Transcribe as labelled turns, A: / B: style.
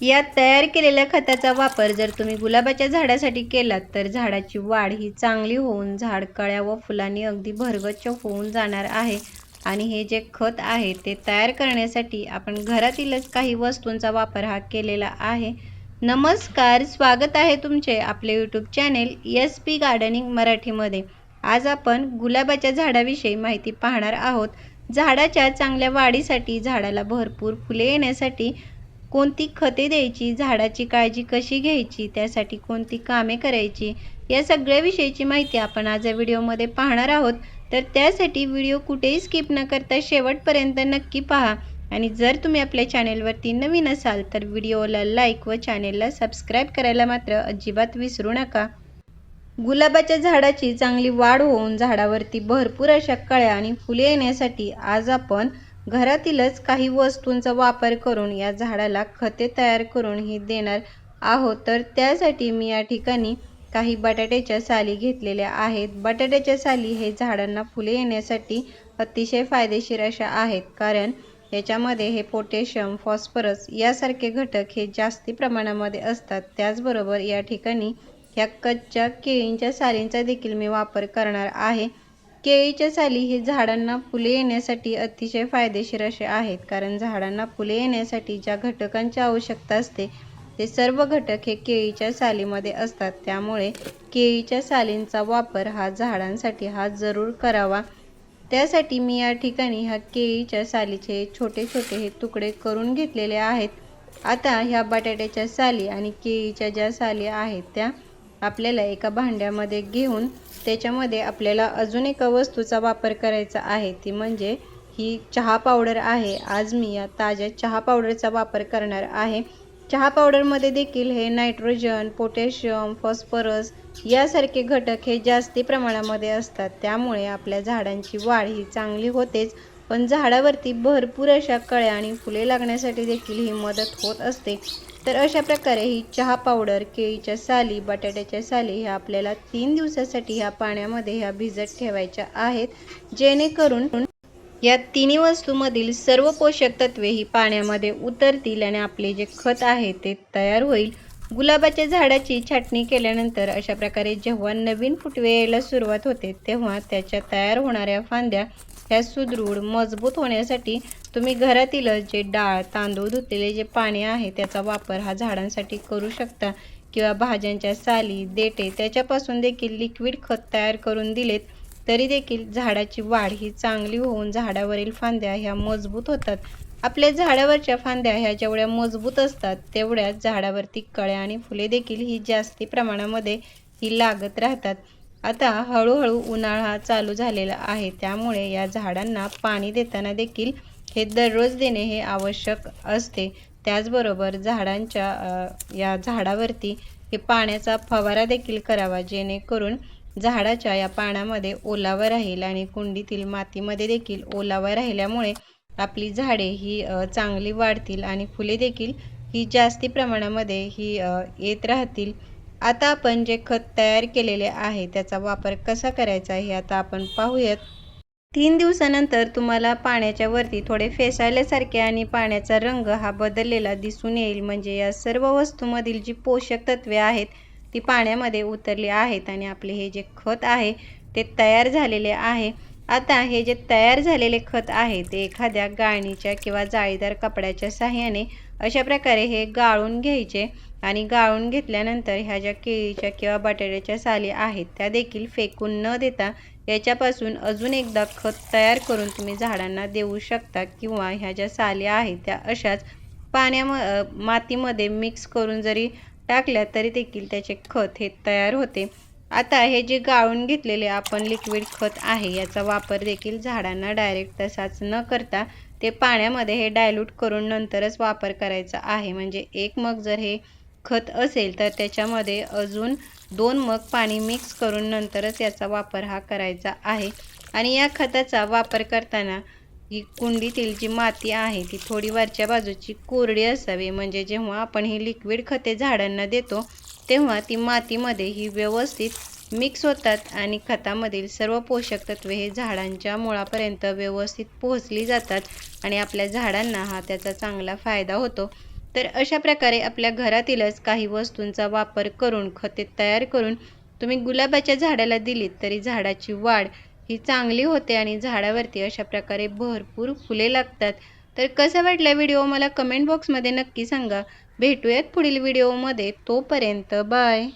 A: या तयार केलेल्या खताचा वापर जर तुम्ही गुलाबाच्या झाडासाठी केलात तर झाडाची वाढ ही चांगली होऊन झाड कळ्या व फुलांनी अगदी भरगच्च होऊन जाणार आहे. आणि हे जे खत आहे ते तयार करण्यासाठी आपण घरातीलच काही वस्तूंचा वापर हा केलेला आहे. नमस्कार स्वागत आहे तुमचे आपले YouTube channel S P gardening मराठीमध्ये. आज आपण गुलाबाच्या झाडाविषयी माहिती पाहणार आहोत. झाडाच्या चांगल्या वाढीसाठी झाडाला भरपूर फुले येण्यासाठी कोणती खते द्यायची झाडाची काळजी कशी घ्यायची त्यासाठी कोणती कामे करायची या सगळ्याविषयीची माहिती आपण आज या व्हिडिओमध्ये पाहणार आहोत. तर त्यासाठी व्हिडिओ कुठेही स्किप न करता शेवटपर्यंत नक्की पहा. आणि जर तुम्ही आपल्या चॅनेलवरती नवीन असाल तर व्हिडिओला लाईक व चॅनेलला सबस्क्राईब करायला मात्र अजिबात विसरू नका. गुलाबाच्या झाडाची चांगली वाढ होऊन झाडावरती भरपूर अशा कळ्या आणि फुले येण्यासाठी आज आपण घरातीलच काही वस्तूंचा वापर करून या झाडाला खते तयार करून ही देणार आहोत. तर त्यासाठी मी या ठिकाणी काही बटाट्याच्या साली घेतलेल्या आहेत. बटाट्याच्या साली हे झाडांना फुले येण्यासाठी अतिशय फायदेशीर अशा आहेत. कारण याच्यामध्ये हे पोटॅशियम फॉस्फरस यासारखे घटक हे जास्ती प्रमाणामध्ये असतात. त्याचबरोबर या ठिकाणी ह्या कच्च्या केळींच्या सालींचा देखील मी वापर करणार आहे. केळीच्या साली हे झाडांना फुले येण्यासाठी अतिशय फायदेशीर असे आहेत. कारण झाडांना फुले येण्यासाठी ज्या घटकांची आवश्यकता असते ते सर्व घटक हे केळीच्या सालीमध्ये असतात. त्यामुळे केळीच्या सालींचा वापर हा झाडांसाठी हा जरूर करावा. त्यासाठी मी या ठिकाणी ह्या केळीच्या सालीचे छोटे छोटे हे तुकडे करून घेतलेले आहेत. आता ह्या बटाट्याच्या साली आणि केळीच्या ज्या साली आहेत त्या आपल्याला एका भांड्यामध्ये घेऊन त्याच्यामध्ये आपल्याला अजून एका वस्तूचा वापर करायचा आहे ती म्हणजे ही चहा पावडर आहे. आज मी या ताज्या चहा पावडरचा वापर करणार आहे. चहा पावडरमध्ये देखील हे नायट्रोजन पोटॅशियम फॉस्फरस यासारखे घटक हे जास्ती प्रमाणामध्ये असतात. त्यामुळे आपल्या झाडांची वाढ ही चांगली होतेच पण झाडावरती भरपूर अशा कळ्या आणि फुले लागण्यासाठी देखील ही मदत होत असते. तर अशा प्रकारे ही चहा पावडर केळीच्या साली बटाट्याच्या साली ह्या आपल्याला तीन दिवसासाठी ह्या पाण्यामध्ये ह्या भिजत ठेवायच्या आहेत जेणेकरून या तिन्ही वस्तूमधील सर्व पोषक तत्वे ही पाण्यामध्ये उतरतील आणि आपले जे खत आहे ते तयार होईल. गुलाबाच्या झाडाची छाटणी केल्यानंतर अशा प्रकारे जेव्हा नवीन फुटवे यायला सुरुवात होते तेव्हा त्याच्या तयार होणाऱ्या फांद्या ह्या सुदृढ मजबूत होण्यासाठी तुम्ही घरातीलच जे डाळ तांदूळ धुतलेले जे पाणी आहे त्याचा वापर हा झाडांसाठी करू शकता किंवा भाज्यांच्या साली देटे त्याच्यापासून देखील लिक्विड खत तयार करून दिलेत तरी देखील झाडाची वाढ ही चांगली होऊन झाडावरील फांद्या ह्या मजबूत होतात. आपल्या झाडावरच्या फांद्या ह्या जेवढ्या मजबूत असतात तेवढ्याच झाडावरती कळ्या आणि फुले देखील ही जास्ती प्रमाणामध्ये ही लागत राहतात. आता हळूहळू उन्हाळा चालू झालेला आहे. त्यामुळे या झाडांना पाणी देताना देखील हे दररोज देणे हे आवश्यक असते. त्याचबरोबर झाडांच्या या झाडावरती हे पाण्याचा फवारा देखील करावा जेणेकरून झाडाच्या या पाण्यामध्ये ओलावा राहील आणि कुंडीतील मातीमध्ये देखील ओलावा राहिल्यामुळे आपली झाडे ही चांगली वाढतील आणि फुले देखील ही जास्ती प्रमाणामध्ये ही येत राहतील. आता आपण जे खत तयार केलेले आहे त्याचा वापर कसा करायचा हे आता आपण पाहूयात. तीन दिवसानंतर तुम्हाला पाण्याच्या वरती थोडे फेसाळल्यासारखे आणि पाण्याचा रंग हा बदललेला दिसून येईल. म्हणजे या सर्व वस्तूमधील जी पोषक तत्वे आहेत ती पाण्यामध्ये उतरली आहेत आणि आपले हे जे खत आहे ते तयार झालेले आहे. आता हे जे तयार झालेले खत आहे ते एखाद्या गाळणीच्या किंवा जाळीदार कपड्याच्या साह्याने अशा प्रकारे हे गाळून घ्यायचे आणि गाळून घेतल्यानंतर ह्या ज्या केळीच्या किंवा बटाट्याच्या साली आहेत त्या देखील फेकून न देता याच्यापासून अजून एकदा खत तयार करून तुम्ही झाडांना देऊ शकता किंवा ह्या ज्या साली आहेत त्या अशाच पाण्या मातीमध्ये मिक्स करून जरी टाकल्या तरी देखील त्याचे खत हे तयार होते. आता हे जे गाळून घेतलेले आपण लिक्विड खत आहे याचा वापर देखील झाडांना डायरेक्ट तसाच न करता ते पाण्यामध्ये हे डायल्यूट करून नंतरच वापर करायचा आहे. म्हणजे एक मग जर हे खत असेल तर त्याच्यामध्ये अजून दोन मग पाणी मिक्स करून नंतरच याचा वापर हा करायचा आहे. आणि या खताचा वापर करताना ही कुंडीतील जी माती आहे ती थोडी वरच्या बाजूची कोरडी असावी. म्हणजे जेव्हा आपण ही लिक्विड खते झाडांना देतो तेव्हा ती मातीमध्ये ही व्यवस्थित मिक्स होतात आणि खतामधील सर्व पोषक तत्वे हे झाडांच्या मुळापर्यंत व्यवस्थित पोहोचली जातात आणि आपल्या झाडांना हा त्याचा चांगला फायदा होतो. तर अशा प्रकारे आपल्या घरातीलच काही वस्तूंचा वापर करून खते तयार करून तुम्ही गुलाबाच्या झाडाला दिलीत तरी झाडाची वाढ ही चांगली होते आणि झाडावरती अशा प्रकारे भरपूर फुले लागतात. तर कसा वाटला व्हिडिओ? मला कमेंट बॉक्समध्ये नक्की सांगा. भेटूयात पुढील व्हिडिओमध्ये. तोपर्यंत बाय.